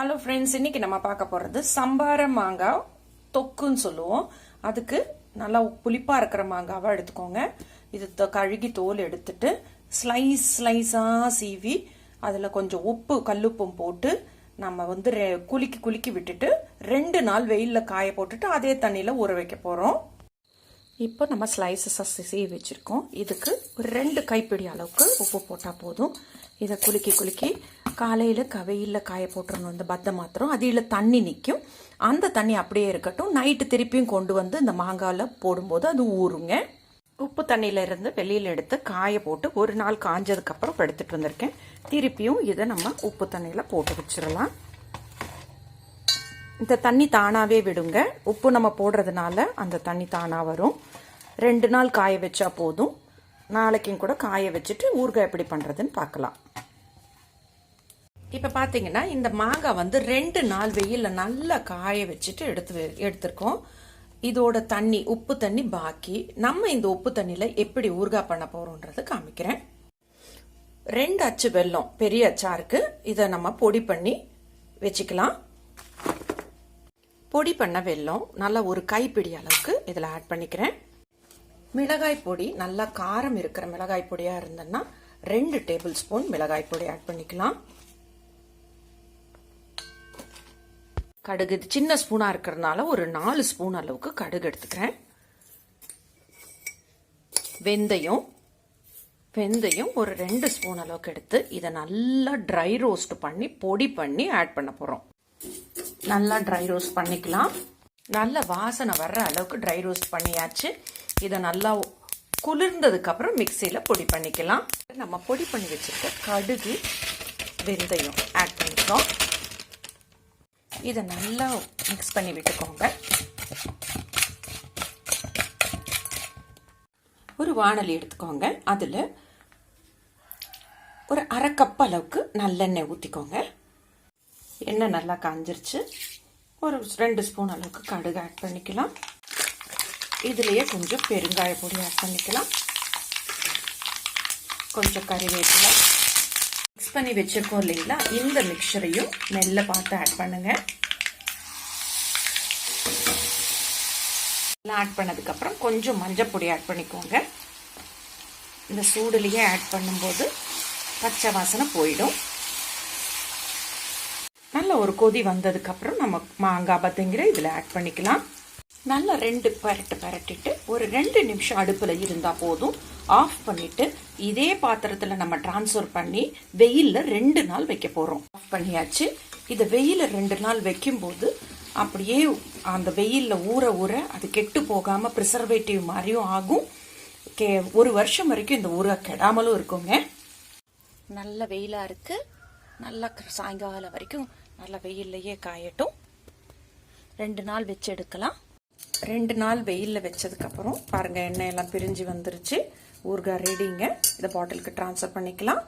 Hello friends இன்னைக்கு நம்ம பார்க்க போறது சம்பார மாங்காய் தொக்குன்னு சொல்லுவோம். அதுக்கு நல்லா புளிப்பா இருக்கிற மாங்காவாக எடுத்துக்கோங்க. இது கழுகி தோல் எடுத்துட்டு ஸ்லைஸ் ஸ்லைஸா சீவி அதுல கொஞ்சம் உப்பு கல்லுப்பும் போட்டு நம்ம வந்து ரெ- குலுக்கி குலுக்கி விட்டுட்டு ரெண்டு நாள் வெயில்ல காய போட்டுட்டு அதே தண்ணியில ஊற வைக்க போறோம். இப்போ நம்ம ஸ்லைசஸாக செய்ய வச்சுருக்கோம். இதுக்கு ஒரு ரெண்டு கைப்பிடி அளவுக்கு உப்பு போட்டால் போதும். இதை குலுக்கி குலுக்கி காலையில் கவையில் காய போட்டுறணும். இந்த பத்தை மாத்திரம். அதில் தண்ணி நிற்கும் அந்த தண்ணி அப்படியே இருக்கட்டும். நைட்டு திருப்பியும் கொண்டு வந்து இந்த மாங்காயில் போடும்போது அது ஊறுங்க. உப்பு தண்ணியில் இருந்து வெளியில் எடுத்து காய போட்டு ஒரு நாள் காஞ்சதுக்கப்புறம் எடுத்துகிட்டு வந்திருக்கேன். திருப்பியும் இதை நம்ம உப்பு தண்ணியில் போட்டு வச்சிடலாம். இந்த தண்ணி தானாவே விடுங்க. உப்பு நம்ம போடுறதுனால அந்த தண்ணி தானா வரும். ரெண்டு நாள் காய வச்சா போதும். நாளைக்கும் கூட காய வச்சுட்டு ஊறுகாய் எப்படி பண்றதுன்னு பார்க்கலாம். இப்ப பாத்தீங்கன்னா இந்த மாங்காய் வந்து ரெண்டு நாள் வெயிலில் நல்லா காய வச்சுட்டு எடுத்து எடுத்திருக்கோம். இதோட தண்ணி உப்பு தண்ணி பாக்கி. நம்ம இந்த உப்பு தண்ணியில எப்படி ஊறுகாய் பண்ண போறோம்ன்றது காமிக்கிறேன். ரெண்டு அச்சு வெல்லம் பெரிய அச்சா இருக்கு. இதை நம்ம பொடி பண்ணி வச்சுக்கலாம். பொடி பண்ண வெல்லம் நல்லா ஒரு கைப்பிடி அளவுக்கு இதில் ஆட் பண்ணிக்கிறேன். மிளகாய் பொடி நல்லா காரம் இருக்கிற மிளகாய் பொடியாக இருந்ததுன்னா ரெண்டு டேபிள் ஸ்பூன் மிளகாய் பொடி ஆட் பண்ணிக்கலாம். கடுகு இது சின்ன ஸ்பூனாக இருக்கிறதுனால ஒரு நாலு ஸ்பூன் அளவுக்கு கடுகு எடுத்துக்கிறேன். வெந்தயம் வெந்தயம் ஒரு ரெண்டு ஸ்பூன் அளவுக்கு எடுத்து இதை நல்லா ட்ரை ரோஸ்ட் பண்ணி பொடி பண்ணி ஆட் பண்ண போகிறோம் நல்லா ட்ரை ரோஸ்ட் பண்ணிக்கலாம். நல்ல வாசனை வர்ற அளவுக்கு ட்ரை ரோஸ்ட் பண்ணியாச்சு. இதை நல்லா குளிர்ந்ததுக்கு அப்புறம் மிக்சியில் பொடி பண்ணிக்கலாம். நம்ம பொடி பண்ணி வச்சிருக்க கடுகு வெந்தயம் ஆட் பண்ணிக்கிறோம். இதை நல்லா மிக்ஸ் பண்ணி விட்டுக்கோங்க. ஒரு வாணலி எடுத்துக்கோங்க. அதில் ஒரு அரை கப் அளவுக்கு நல்லெண்ணெய் ஊற்றிக்கோங்க எண்ணெய் நல்லா காஞ்சிருச்சு. ஒரு ரெண்டு ஸ்பூன் அளவுக்கு கடுகு ஆட் பண்ணிக்கலாம். இதுலேயே கொஞ்சம் பெருங்காய பொடி ஆட் பண்ணிக்கலாம். கொஞ்சம் கறிவேப்பிலை. மிக்ஸ் பண்ணி வச்சிருக்கோம் இல்லைங்களா? இந்த மிக்சரையும் மெல்ல பார்த்து ஆட் பண்ணுங்க. ஆட் பண்ணதுக்கப்புறம் கொஞ்சம் மஞ்சள் பொடி ஆட் பண்ணிக்கோங்க. இந்த சூடுலேயே ஆட் பண்ணும்போது பச்சை வாசனை போயிடும். நல்ல ஒரு கொதி வந்ததுக்கப்புறம் நம்ம மாங்காய் பத்தங்கிற இதில் ஆட் பண்ணிக்கலாம். நல்லா ரெண்டு பரட்டு பரட்டிட்டு ஒரு ரெண்டு நிமிஷம் அடுப்பில் இருந்தால் போதும். ஆஃப் பண்ணிட்டு இதே பாத்திரத்தில் நம்ம ட்ரான்ஸ்ஃபர் பண்ணி வெயிலில் ரெண்டு நாள் வைக்க போகிறோம் ஆஃப் பண்ணியாச்சு. இதை வெயிலில் ரெண்டு நாள் வைக்கும்போது அப்படியே அந்த வெயிலில் ஊற ஊற அது கெட்டு போகாமல் ப்ரிசர்வேட்டிவ் மாதிரியும் ஆகும். கே ஒரு வருஷம் வரைக்கும் இந்த ஊற கெடாமலும் இருக்குங்க. நல்ல வெயிலாக இருக்குது நல்லா க- சாயங்காலம் வரைக்கும் நல்லா வெயில்லையே காயட்டும். ரெண்டு நாள் வச்சு எடுக்கலாம். ரெண்டு நாள் வெயிலில் வச்சதுக்கப்புறம் பாருங்கள் எண்ணெய் எல்லாம் பிரிஞ்சு வந்துருச்சு. ஊறுகாய் ரெடிங்க இதை பாட்டிலுக்கு ட்ரான்ஸ்ஃபர் பண்ணிக்கலாம்.